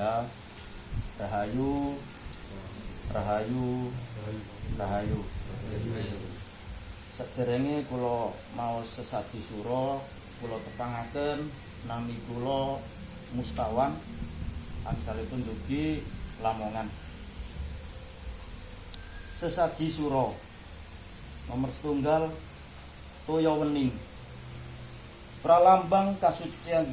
Ya. Rahayu. Rahayu. Rahayu. Sederenge kula mau sesaji sura kula tepangaken nami kula Mustawan asalipun dugi Lamongan. Sesaji sura nomor setunggal Toya Wening. Pralambang kasucian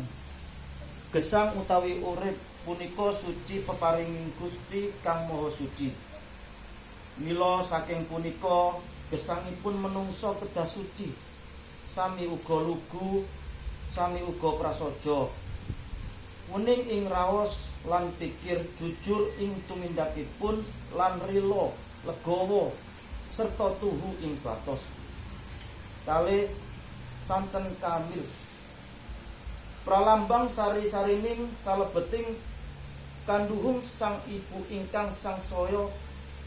gesang utawi urip punika suci peparinging Gusti Kang Maha Suci. Mila saking punika gesangipun menungso kedah suci. Sami uga lugu, sami uga prasaja. Wening ing raos lan pikir jujur ing tumindakipun lan rila legawa serta tuhu ing batos. Kali santen kamil pralambang sari-sarining salebeting kanduhung sang ibu ingkang sang soyo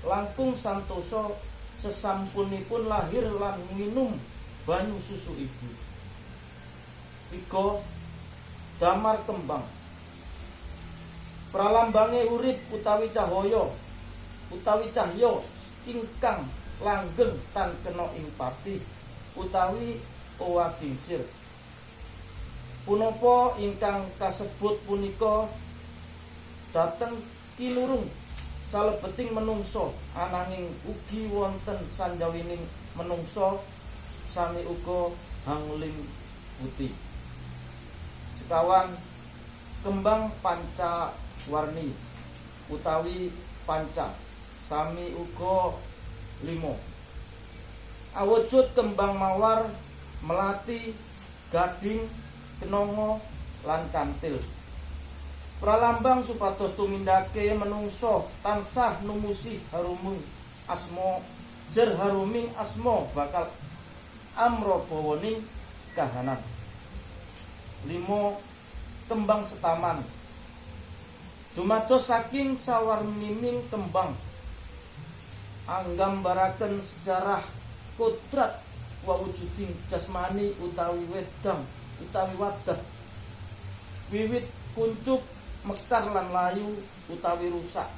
langkung santoso sesampunipun lahir lan minum banyu susu ibu. Tiga damar kembang. Pralambange urip utawi cahaya utawi cahya ingkang langgeng tan kena ing pati utawi owagingsir punapa ingkang kasebut punika dhateng kinurung salebeting menungso ananging ugi wonten sanjawining menungso sami uga hangling putih. Sekawan kembang panca warni utawi panca sami uga limo. Awujud kembang mawar melati gading kenongo lan kantil pralambang supados tumindake menungso tansah numusi harumung asmo jer haruming asmo bakal amro bawaning kahanan. Limo kembang setaman. Dumados saking sawarnining kembang. Anggambaraken sejarah kodrat wawujuding jasmani utawi wedang utawi wadah. Wiwit kuncup mekar lan layu utawi rusak.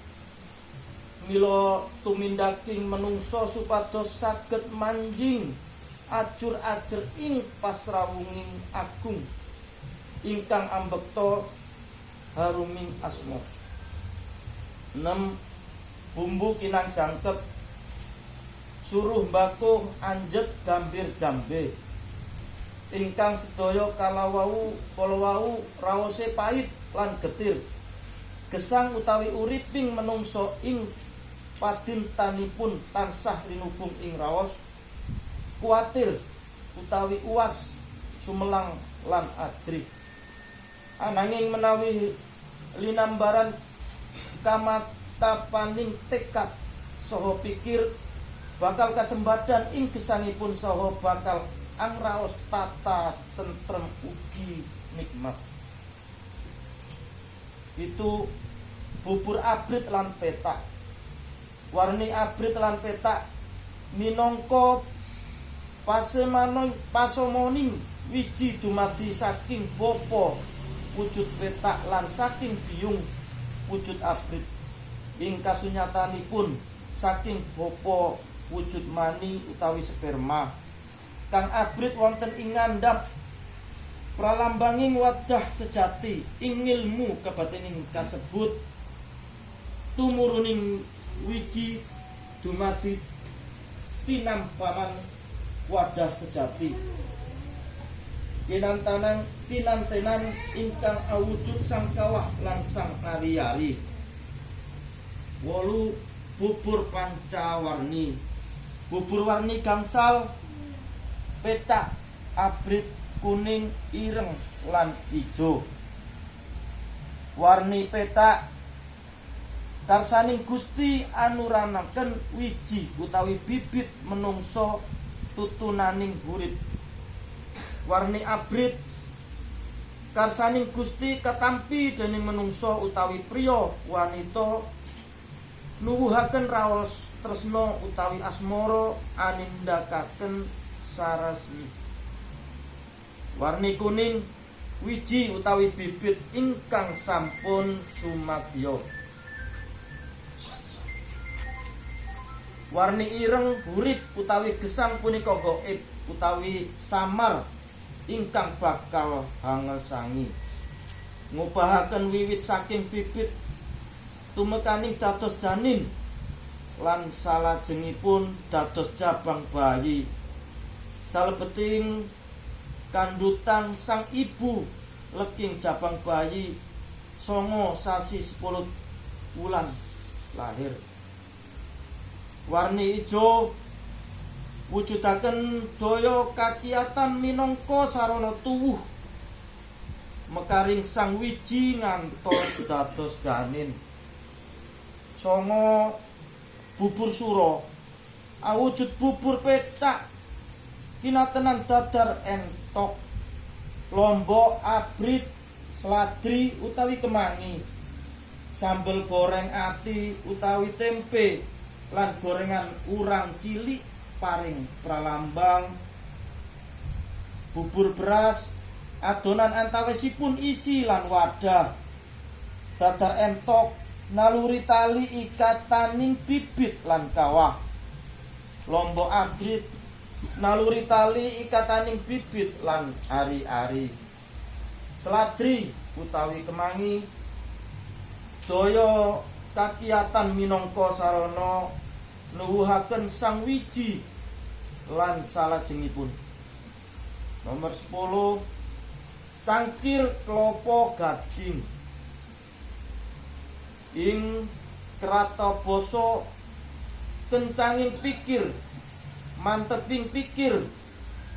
Mila tumindaking menungso supados saged manjing ajur-ajur ing pasrawunging agung. Ingkang ambekta haruming asma. 6 bumbu kinang jangkep. Suruh mbako anjet gambir jambe ingkang sedaya kalawau kalawau raose pait lan getir. Gesang utawi uriping menungso ing padintanipun tansah rinubung ing raos kuatir utawi uas sumelang lan ajrih. Ananging menawi linambaran kamatapaning tekad saha pikir bakal kasembadan ing gesangipun saha bakal angraos tata tentrem ugi nikmat. Itu bubur abrit lan petak. Warni abrit lan petak minangka pasemanon pasomoning wiji dumadi saking bapa wujud petak lan saking biung wujud abrit. Ing kasunyatanipun saking bapa wujud mani utawi sperma kang abrit wonten ing ngandhap pralambanging wadah sejati ing ilmu kabatining kasebut. Tumuruning wiji dumadi tinamparan wadah sejati. Kinantanan pinantenan ingkang awujud sang kawah lan sang ari-ari. Wolu bubur pancawarni. Bubur warni gangsal petak abrit kuning ireng lan ijo. Warni petak karsaning Gusti anuranaken wiji utawi bibit menungso tutunaning urip. Warni abrit karsaning Gusti katampi dening menungso utawi priya wanita nuwuhaken raos tresna utawi asmara anindakaken sarasmi. Warni kuning wiji utawi bibit ingkang sampun sumadya. Warni ireng burit utawi gesang punika gaib utawi samar ingkang bakal hangesangi. Ngubahaken wiwit saking bibit tumekaning dados janin lan salajengipun dados cabang bayi salebeting kandutan sang ibu leking cabang bayi songo sasi 10 wulan lahir. Warni ijo wujudaken daya kakiyatan minangka sarana tuwuh. Mekaring sang wiji ngantos dados janin. Songo bubur suro awujud bubur petak kinatenan dadar entok lombok abrit seladri utawi kemangi. Sambel goreng ati utawi tempe lan gorengan urang cilik paring pralambang. Bubur beras adonan antawisipun isi lan wadah. Dadar entok naluri tali ikataning bibit lan kawah. Lombok abrit naluri tali ikataning bibit lan ari-ari. Seladri utawi kemangi daya kakiyatan minangka sarana nuwuhaken sang wiji lan salajengipun. Nomor 10 cangkir klopo gading. Ing krata basa kencanging pikir manteping pikir.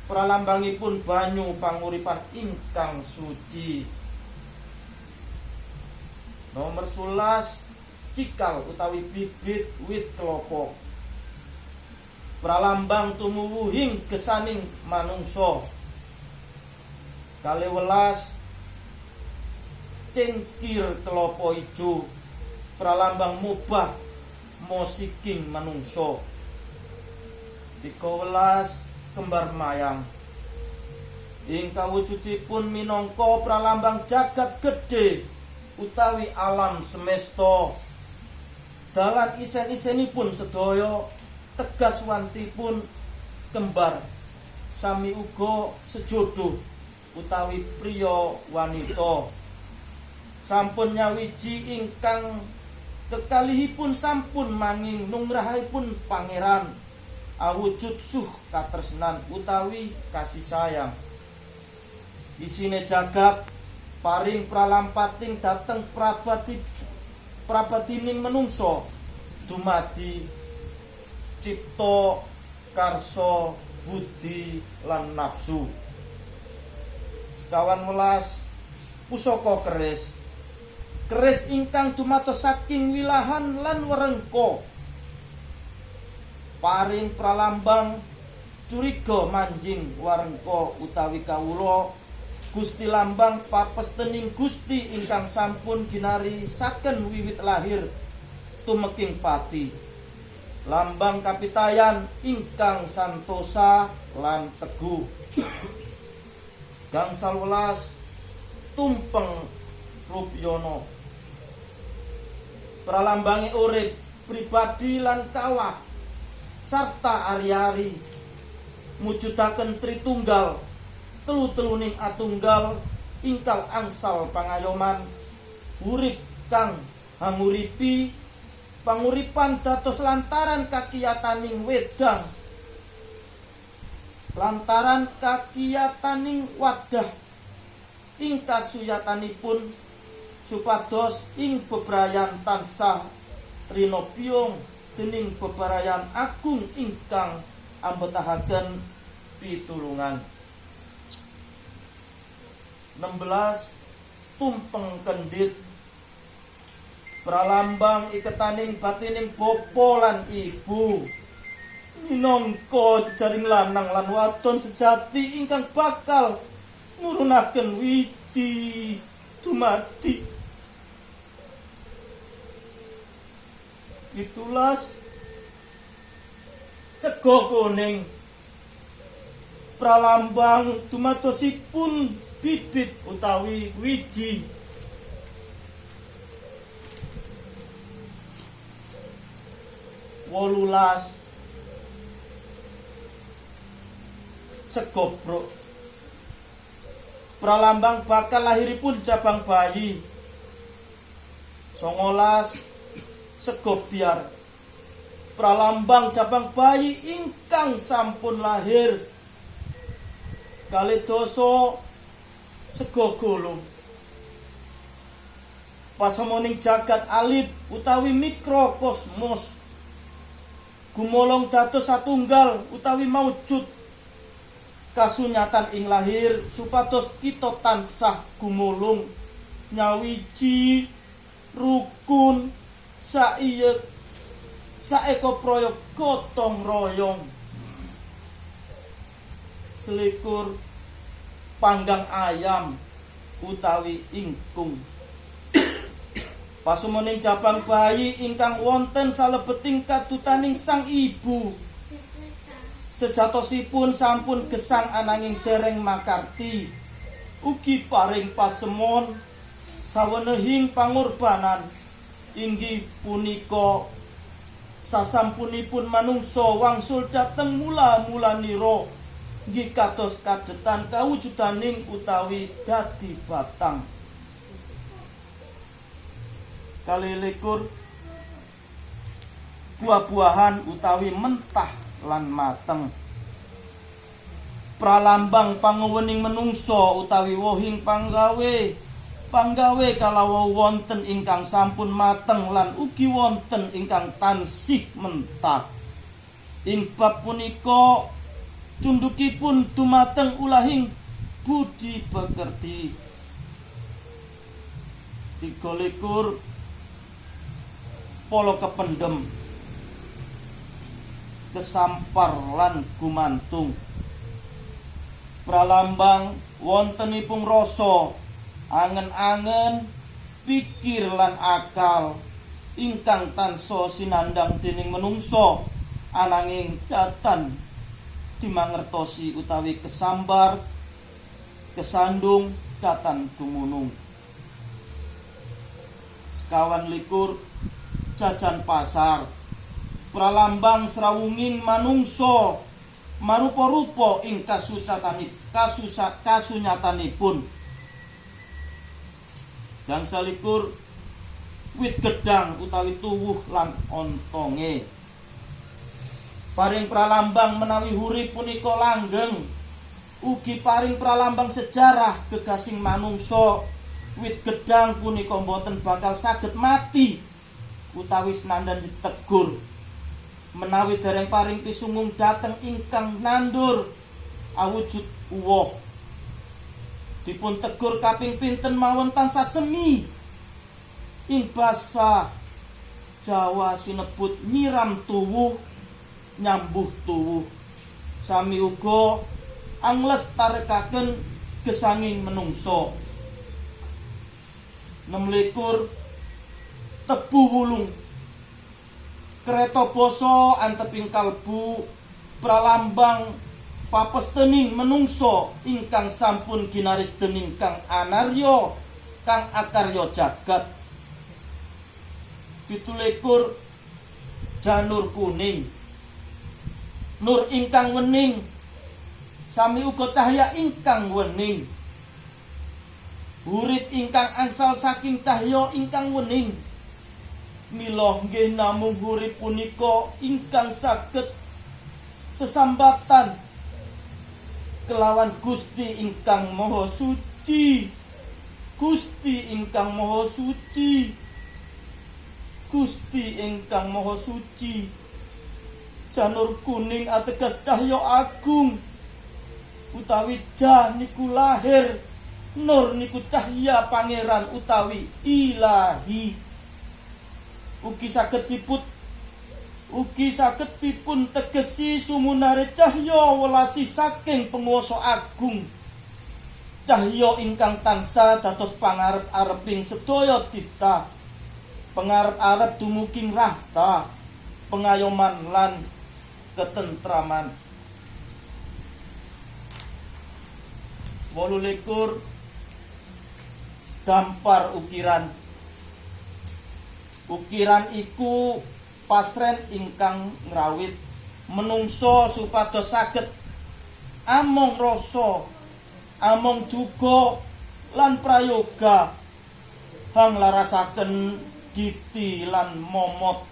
Pralambangipun banyu panguripan ingkang suci. Nomor 11 cikal utawi bibit wit klopo pralambang tumuwuhing kesaning manungsa. Kali welas cengkir kelopo ijo. Pralambang mubah mosiking manungsa welas kembar mayang. Ing kawujudipun minangka pralambang jagat gedhe utawi alam semesta. Dalan isen-isenipun sedaya tegas wantipun kembar sami uga sejodoh utawi priya wanita. Sampun nyawiji ingkang kekalihipun sampun manging numrahipun pangeran awujud suh katresnan utawi kasih sayang. Isine jagat paring pralampating dateng prabadi prabadining menungso dumadi cipta karso budi lan nafsu. Sekawan welas pusaka keris. Keris ingkang dumados saking wilahan lan werengko paring pralambang curiga manjing warengko utawi kawula Gusti lambang papestening Gusti ingkang sampun ginari saken wiwit lahir tumeking pati. Lambang kapitayan ingkang santosa lan teguh. Gangsal welas tumpeng rupyono. Pralambangi urip pribadi lan kawah sarta ari-ari. Mujudaken tritunggal. Telu-teluning atunggal. Ingkal angsal pangayoman. Urip kang hanguripi. Panguripan dados lantaran kakiyataning wedang. Lantaran kakiyataning wadah. Ing kasuyatanipun supados ing bebrayan tansah rinopyong dening bebrayan agung ingkang ambetahaken pitulungan. 16 tumpeng kendit. Pralambang iketaning batining bapa lan ibu. Minangka jejaring lanang lan wadon sejati ingkang bakal nurunaken wiji dumati pitulas sego kuning. Pralambang dumatosipun bibit utawi wiji. Wolulas. Segobrok pralambang bakal lahiripun cabang bayi. Songolas segobiar pralambang cabang bayi ingkang sampun lahir. Kali doso sego gulung pasemoning jagat alit utawi mikrokosmos. Gumolong dados satunggal utawi maujud kasunyatan ing lahir supados kita tansah gumulung. Nyawiji rukun saiye saeko proyok gotong royong. Selikur panggang ayam utawi ingkung. Pasumening cabang bayi ingkang wonten salebeting kadutaning sang ibu. Sejatosipun sampun gesang ananging dereng makarti. Ugi paring pasemon sawenehing pangorbanan inggih punika sasampunipun manungsa wangsul dhateng mula-mulanira nggih kados kadetan kawujudaning utawi dadi batang. Kalilikur buah-buahan utawi mentah lan mateng. Pralambang panguwening menungso utawi wohing panggawe panggawe kalawa wonten ingkang sampun mateng lan ugi wonten ingkang tansih mentah ing bab punika cundukipun dumateng ulahing budi bekerti tiga likur polo kependem kesampar lan gumantung. Pralambang wontenipun rasa angen-angen pikir lan akal. Ingkang tanso sinandang dening menungso. Ananging datan dimangertosi utawi kesambar kesandung datan dumunung. Sekawan likur jajan pasar. Pralambang srawunging manungso. Marupa-rupa ing kasucatani kasusa kasunyatanipun dan salikur wit gedang utawi tuwuh lan ontonge. Paring pralambang menawi hurip punika langgeng. Ugi paring pralambang sejarah gegasing manungso wit gedang punika boten bakal saged mati utawi senandan ditegur. Menawi dereng paring pisungung dateng ingkang nandur awujud uwoh dipun tegur kaping pinten mawon tansah semi? Ing basa Jawa sinebut nyiram tuwuh nyambuh tuwuh. Sami uga anglestarekaken gesanging menungso 6 tebu wulung. Kereta basa anteping kalbu pralambang papestening menungso ingkang sampun ginaris dening kang anaryo kang akaryo jagat. Pitulikur janur kuning. Nur ingkang wening. Sami uga cahya ingkang wening. Hurit ingkang angsal saking cahya ingkang wening. Mila nggih namung urip punika ingkang saged sesambatan kelawan Gusti ingkang Maha Suci. Gusti ingkang Maha Suci. Gusti ingkang Maha Suci. Janur kuning ateges cahya agung. Utawi jan niku lahir Nur niku cahya pangeran utawi ilahi. ugi saged diput ugi saged dipun tegesi sumunare cahya welasi saking penguasa agung. Cahya ingkang tansah dados pangarep-areping sedaya tita pangarep-arep dumuking rahta pengayoman lan ketentraman. Wolulikur dampar ukiran. Ukiran iku pasren ingkang ngrawit. Menungso supados saged among rasa among duga lan prayoga hang larasaken diti lan momot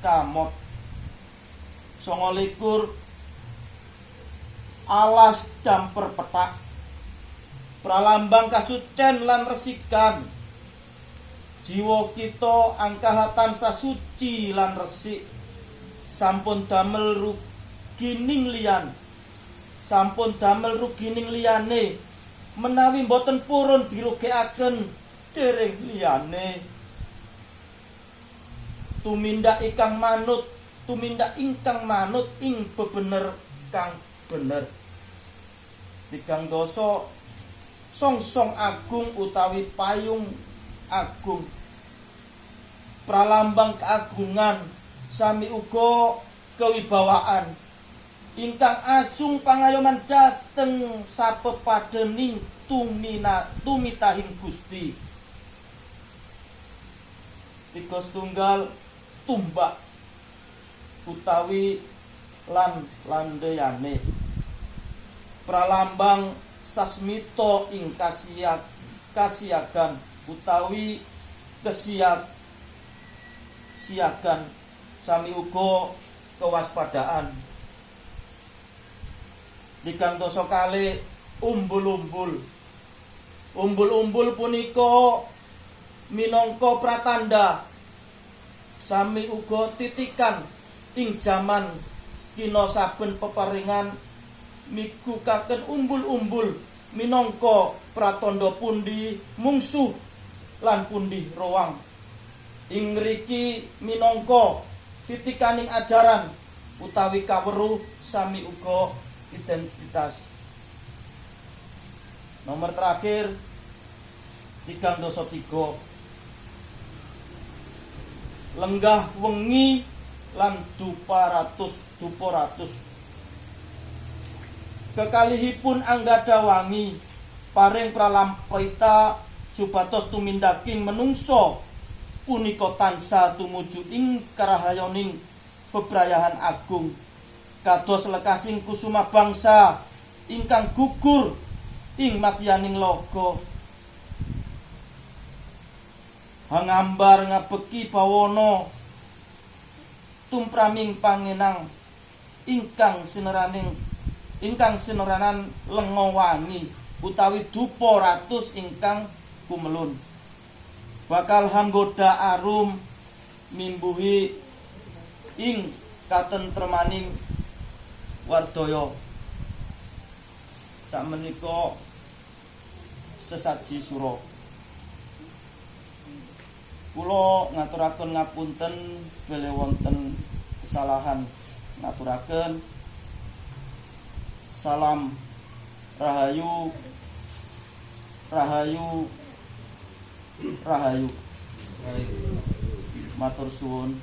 kamot. Songolikur alas damper petak. Pralambang kasucen lan resikan jiwa kita angkahatan sasuci lan resik. Sampun damel rugining liyan. Sampun damel rugining liyane menawi boten purun dirugekaken dereng liyane. Tumindak ikang manut tumindak ingkang manut ing bebener kang bener. Tigang dosa song-song agung utawi payung agung. Pralambang keagungan sami uga kewibawaan. Ingkang asung pangayoman dateng sapepadening tumina tumitahing Gusti. Tiga setunggal tumbak utawi lan landeyane. Pralambang sasmito ing kasiak kasiagan utawi kesiak siagan sami uga kewaspadaan. Dikang kali umbul-umbul. Umbul-umbul punika minangka pratanda sami uga titikan ing jaman kina saben peparingan migukaken umbul-umbul minangka pratandha pundi mungsuh lan pundi rowang ing mriki minangka titikaning ajaran utawi kaweruh sami uga identitas. Nomor terakhir tigang dosa tiga. Lenggah wengi lan dupa ratus dupa ratus. Kekalihipun anggada wangi paring pralampaita supados tumindaking menungso punika tansah tumuju ing karahayoning bebrayahan agung. Kados lekasing kusuma bangsa ingkang gugur ing matyaning logo. Hangambar ngabeki bawana tumpraming pangenang ingkang sineraning ingkang sineranan lenga wangi utawi dupa ratus ingkang kumelun bakal hanggoda arum mimbuhi ing katentremaning wardaya. Sakmenika sesaji sura. Kula ngaturaken ngapunten bele wonten kesalahan. Ngaturaken. Salam rahayu rahayu rahayu. Matur suwun